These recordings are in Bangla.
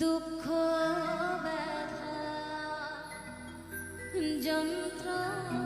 দুঃখ ব্যথা যন্ত্রণা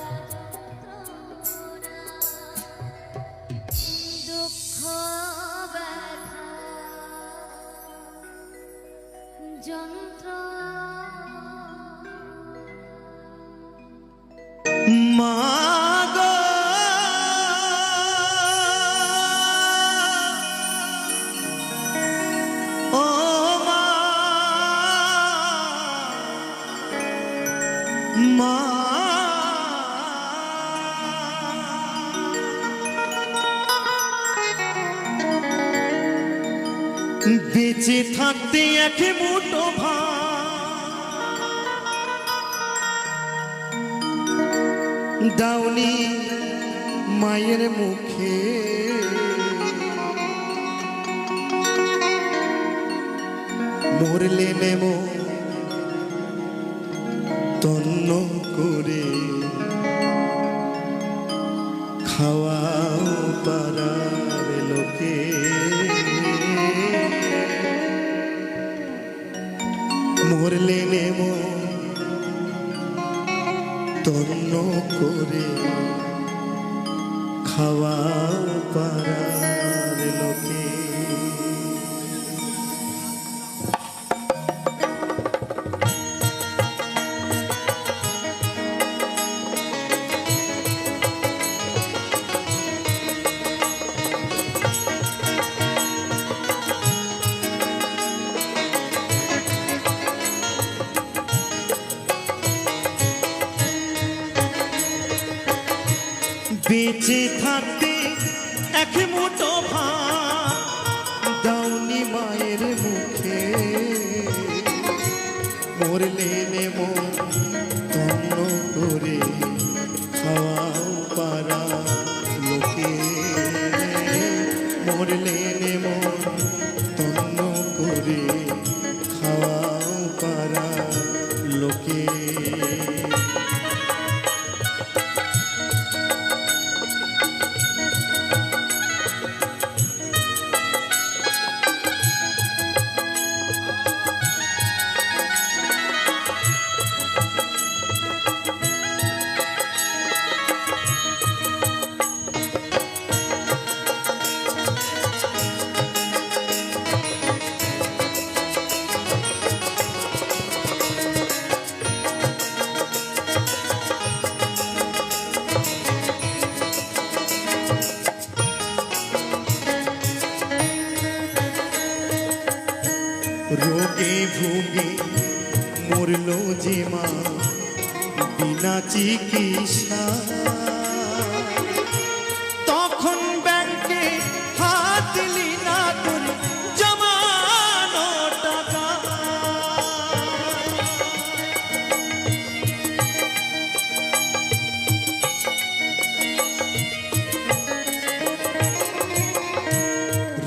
ছোট দাউনি মায়ের মুখে। মরলে নেব তন্ন করে। খাওয়া পারার লোকে। মরলে নেব তন্ন করে খাওয়া পারা। রোগে ভোগে মরল যে মা বিনা চিকিৎসা। তখন ব্যাংকে হাত দিলি তোর জমানো টাকা।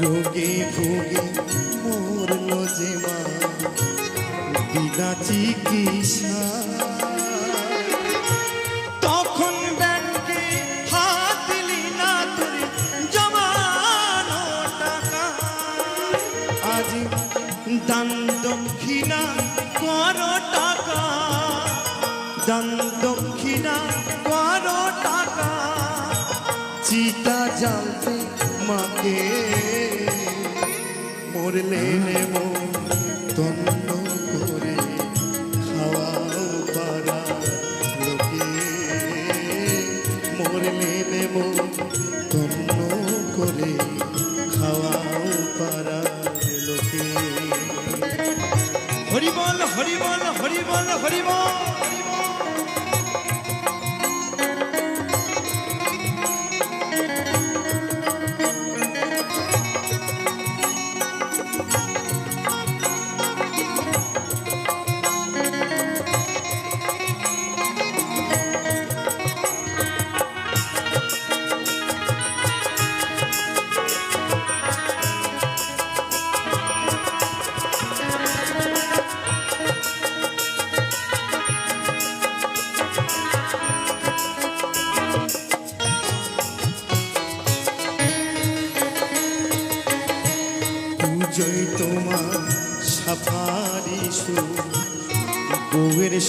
রোগে ভোগে মরল যে মা বিনা চিকিৎসা তখন ব্যাংকে হাত দিলি না তুই জমানো টাকা। আজ দান দক্ষিণা করো টাকা। দান দক্ষিণা করো টাকা। চিতা জ্বালতে মাকে। মরলে নেব তন্ন মরলে নেব তন্ন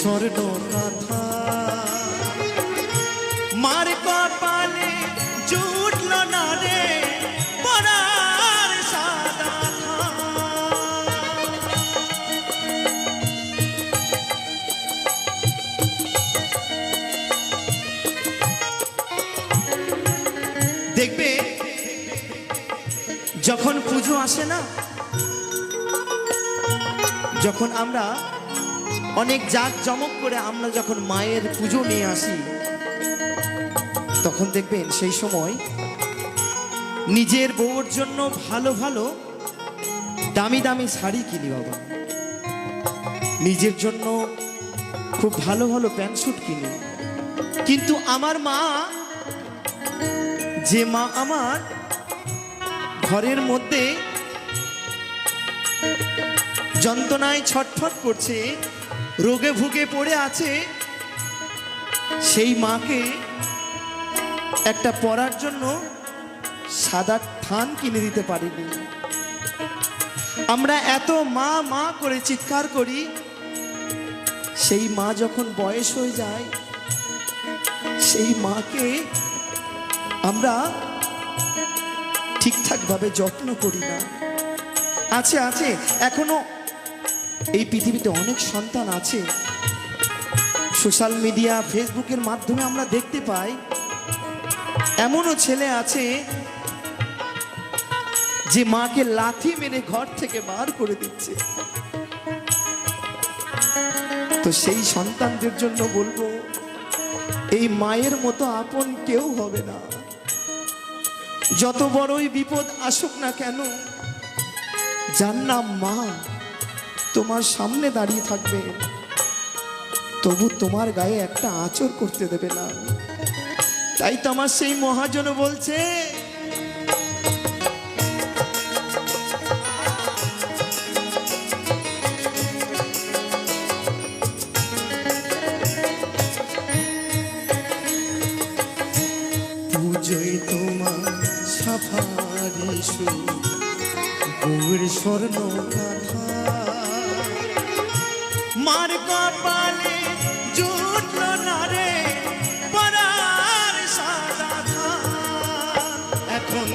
স্বর্ণ কথা। মার কপালে জুটল না রে, পরার সাদা দেখবে, যখন পুজো আসে না, যখন আমরা অনেক জাক জমক করে আমরা যখন মায়ের পুজো নিয়ে আসি, তখন দেখবেন সেই সময় নিজের বউর জন্য ভালো ভালো দামি দামি শাড়ি কিনি বাবা। নিজের জন্য খুব ভালো ভালো প্যান্ট স্যুট কিনি। কিন্তু আমার মা, যে মা আমার ঘরের মধ্যে যন্ত্রণায় ছটফট করছে রোগে ভুগে পড়ে আছে, সেই মাকে একটা পড়ার জন্য সাদা থান কিনে দিতে পারিনি। আমরা এত মা মা করে চিৎকার করি, সেই মা যখন বয়স হয়ে যায়, সেই মাকে আমরা ঠিকঠাকভাবে যত্ন করি না। আছে আছে, এখনও এই পৃথিবীতে অনেক সন্তান আছে। সোশ্যাল মিডিয়া ফেসবুকের মাধ্যমে আমরা দেখতে পাই, এমনও ছেলে আছে যে মাকে লাথি মেরে ঘর থেকে বার করে দিচ্ছে। তো সেই সন্তানদের জন্য বলব, এই মায়ের মতো আপন কেউ হবে না। যত বড়ই বিপদ আসুক না কেন, যার নাম মা। তোমার সামনে দাঁড়িয়ে থাকবে। তবু তোমার গায়ে একটা আচর করতে দেবে না। তাই তো আমার সেই মহাজন বলছে, পুজোয় তোমার সাফারি সুর স্বর্ণ গাথা মার কপালে জুটল না রে, পরার এখন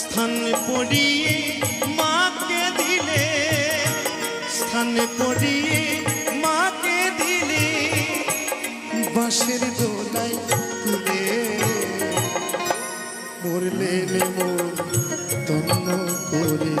স্থান পড়িয়ে দিলে, স্থান পড়িয়ে দিলে, বাঁশের দোলাই তুলে মরলে মন করে।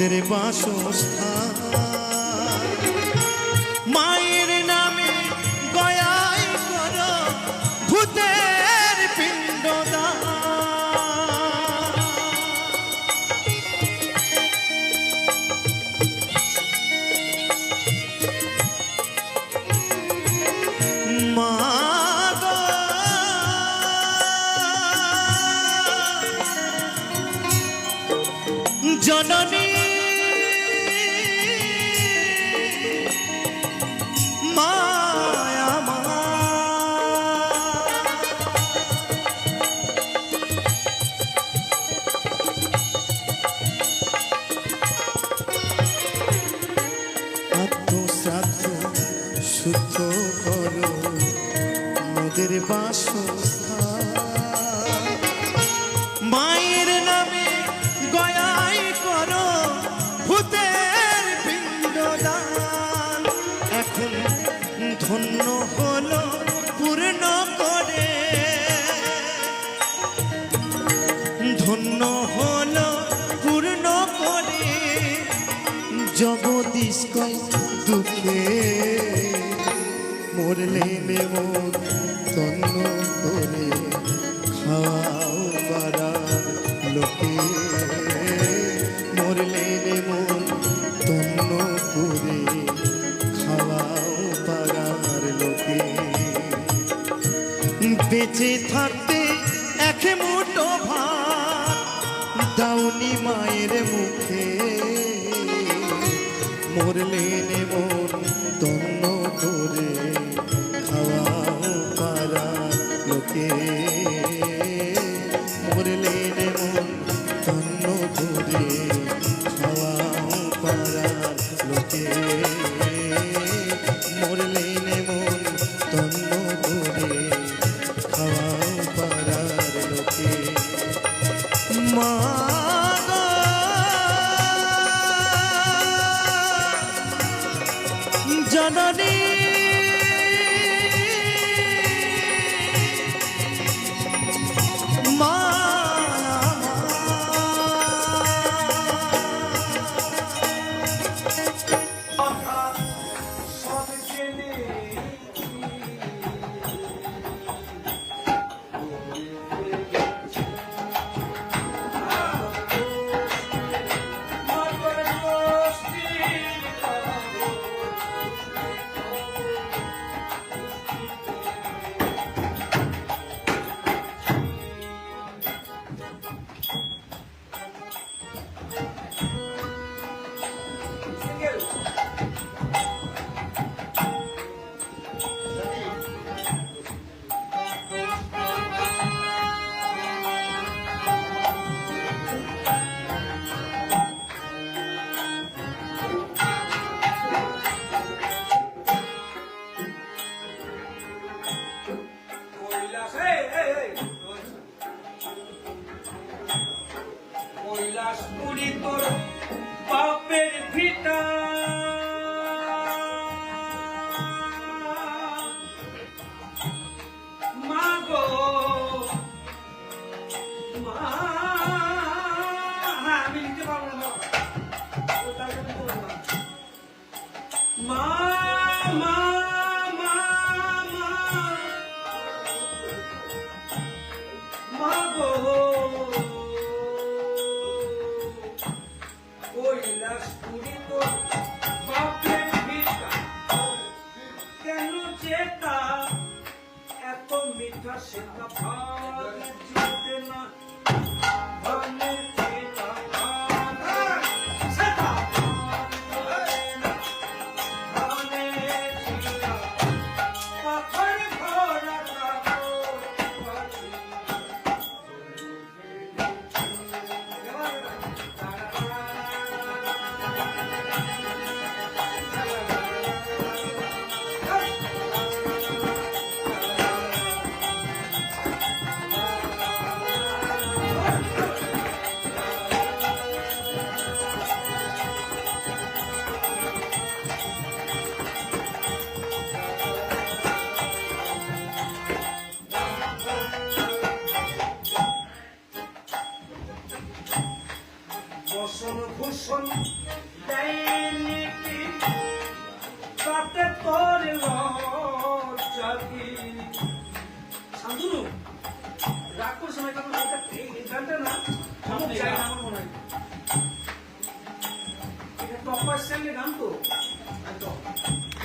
মোদের বাসস্থান। মায়ের নামে গয়াই করো ভূতের পিণ্ডদান। জননী ধন্য হল পূর্ণ করে জগদীশ দুঃখে মরলে মন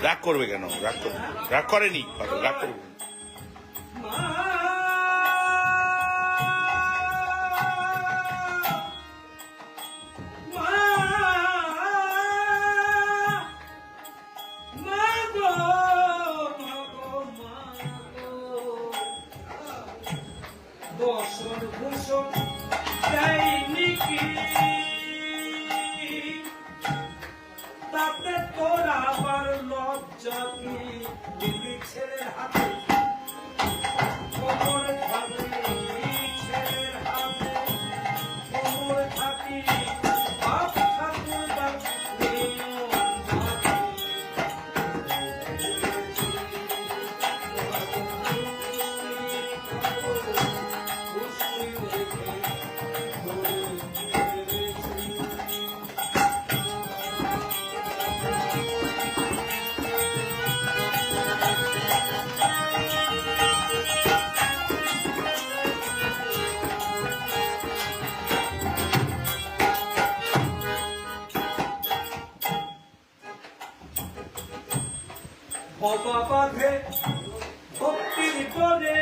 রাগ করবে কেন? রাগ রাগ করেনি। রাগ করবে। ভক্তি করে